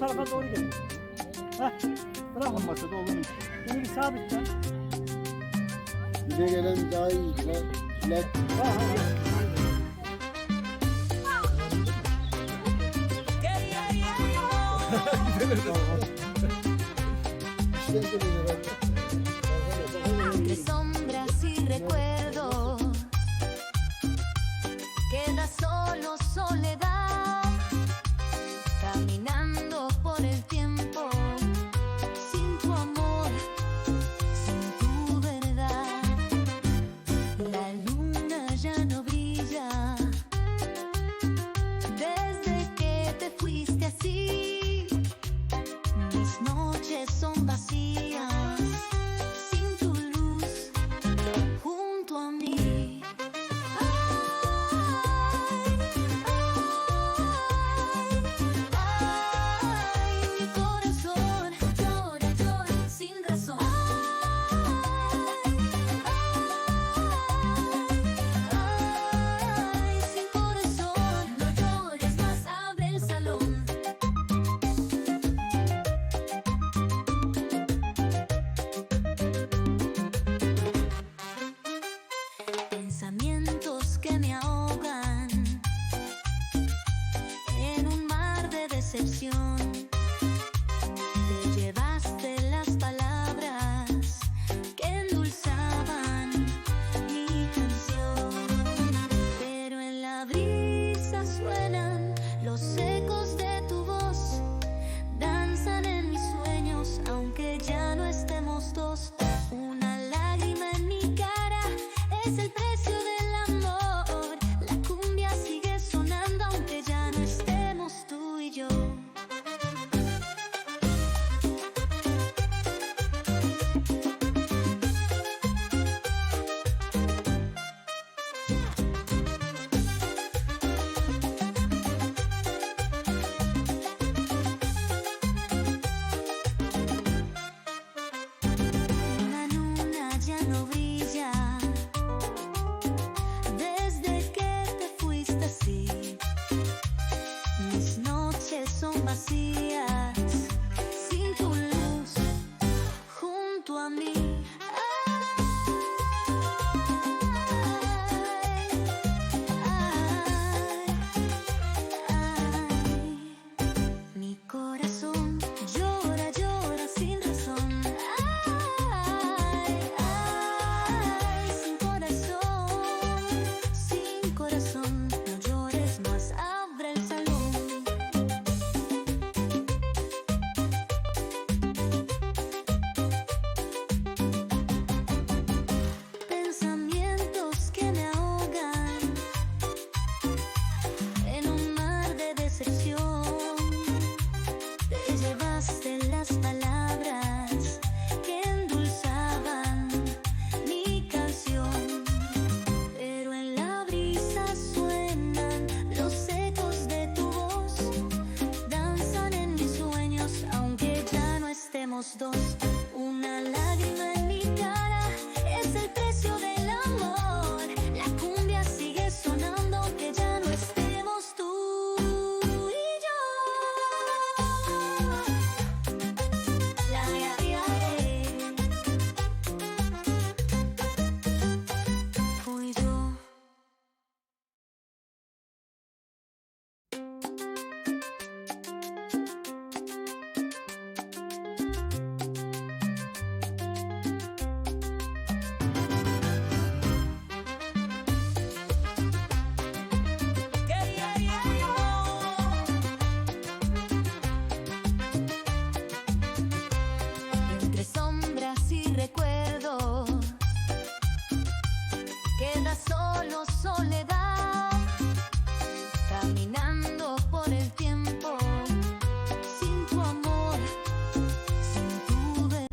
tarafa doğru. Heh. Bırak onu. Masada? Bunu bir sabitle. Bize gelen daha iyi. Lan, lan. Ha. Entre sombras y recuerdos queda solo Pensamientos que me ahogan noches son vacías sin tu luz junto a mí. Mi corazón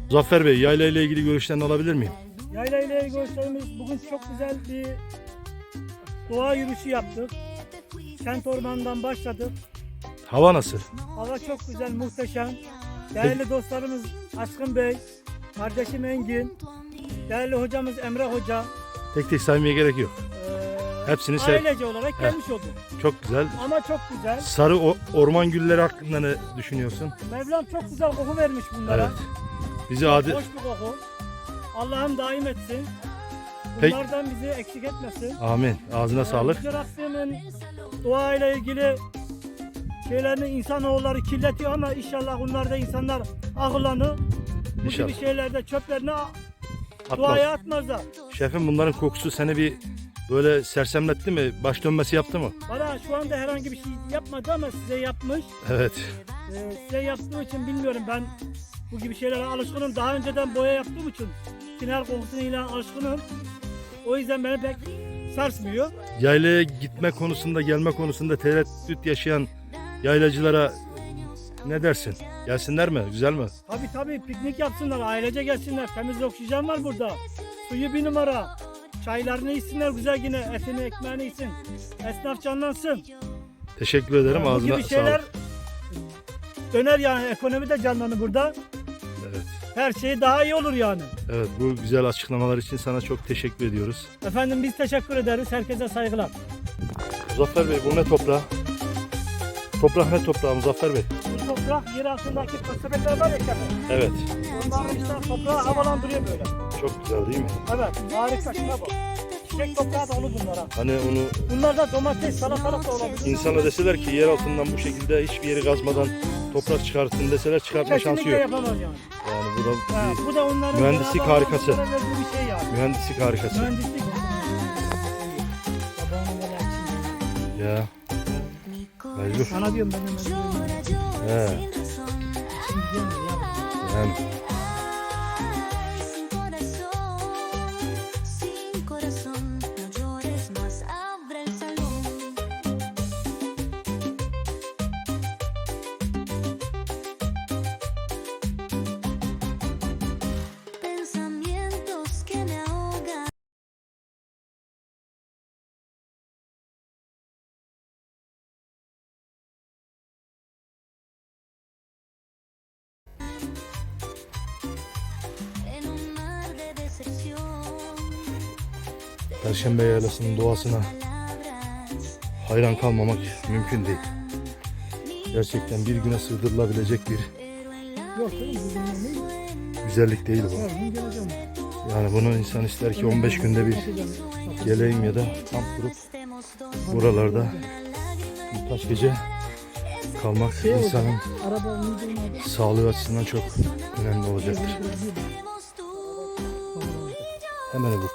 Muzaffer Bey yayla ile ilgili görüşlerini alabilir miyim? Yayla ile görüşlerimiz bugün çok güzel bir doğa yürüyüşü yaptık. Kent ormanından başladık. Hava nasıl? Hava çok güzel, muhteşem. Değerli dostlarımız Aşkın Bey, kardeşim Engin, değerli hocamız Emre Hoca, Tek tek saymaya gerek yok. eee Hepsini sev. ailece olarak gelmiş olduk. Çok güzel. Ama çok güzel. Sarı o- orman gülleri hakkında ne düşünüyorsun? Mevlam çok güzel koku vermiş bunlara. Evet. Bizi adi Hoş bir koku. Allah'ım daim etsin. Peki. Bunlardan bizi eksik etmesin. Amin. Ağzına sağlık. Yüce Rabbimin doğayla ilgili şeylerini insanoğulları kirletiyor ama inşallah bunlarda insanlar akıllanır. Bu İnşallah. gibi şeylerde çöplerini Atmaz. doğaya atmazlar. Şefim bunların kokusu seni bir böyle sersemletti mi? Baş dönmesi yaptı mı? Bana şu anda herhangi bir şey yapmadı ama size yapmış. Evet. Ee, size yaptığı için bilmiyorum ben bu gibi şeylere alışkınım. Daha önceden boya yaptığım için final kokusuna ile alışkınım. O yüzden beni pek sarsmıyor. Yaylaya gitme konusunda, gelme konusunda tereddüt yaşayan yaylacılara ne dersin? Gelsinler mi? Güzel mi? Tabii tabii piknik yapsınlar, ailece gelsinler. Temiz oksijen var burada. Suyu bir numara. Çaylarını içsinler güzel yine. Etini, ekmeğini içsin. Esnaf canlansın. Teşekkür ederim. bu Ağzına gibi şeyler sağlık. döner yani. Ekonomi de canlanır burada. Her şey daha iyi olur yani. Evet bu güzel açıklamalar için sana çok teşekkür ediyoruz. Efendim biz teşekkür ederiz. Herkese saygılar. Muzaffer Bey bu ne toprağı? Toprak ne toprağı Muzaffer Bey? Bu toprak yer altındaki köstebekler var ya. Evet. Onlar işte toprağı havalandırıyor böyle. Çok güzel değil mi? Evet harika şuna bak. Çiçek toprağı da olur bunlara. Hani onu Bunlar da domates, salatalık da olabilir. insana deseler ki yer altından bu şekilde hiçbir yeri kazmadan toprak çıkartın deseler çıkartma şansı yok. yapamaz yani. Yani bu da Ha, bir bu da onların Mühendislik beraber harikası. bir şey yani. mühendislik harikası. Mühendislik. Babamın. Ya mecbur. Sana diyorum ben de sin razón. Şimdi diyemiyorum ya. Yani Perşembe Yaylası'nın doğasına hayran kalmamak mümkün değil. Gerçekten bir güne sığdırılabilecek bir Yok güzellik değil bu. Yani bunu insan ister ki 15 günde bir geleyim ya da kamp kurup buralarda birkaç gece kalmak Şey insanın sağlığı açısından çok önemli olacaktır. Hemen öbür yo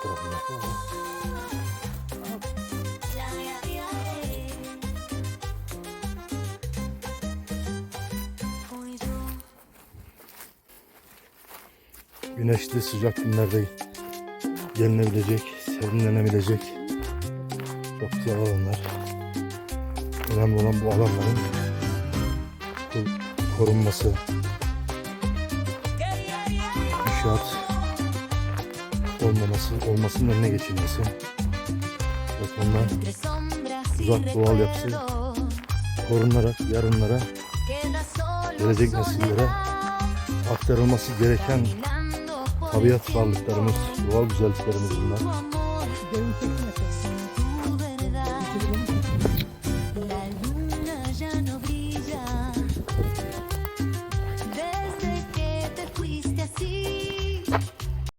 Güneşli sıcak günlerde gelinebilecek, serinlenebilecek çok güzel alanlar. Önemli olan bu alanların ko- korunması, inşaat olmaması, olmasının önüne geçilmesi. Ve y Uzak doğal yapısı. korunarak yarınlara gelecek nesillere aktarılması gereken tabiat varlıklarımız, doğal güzelliklerimiz bunlar.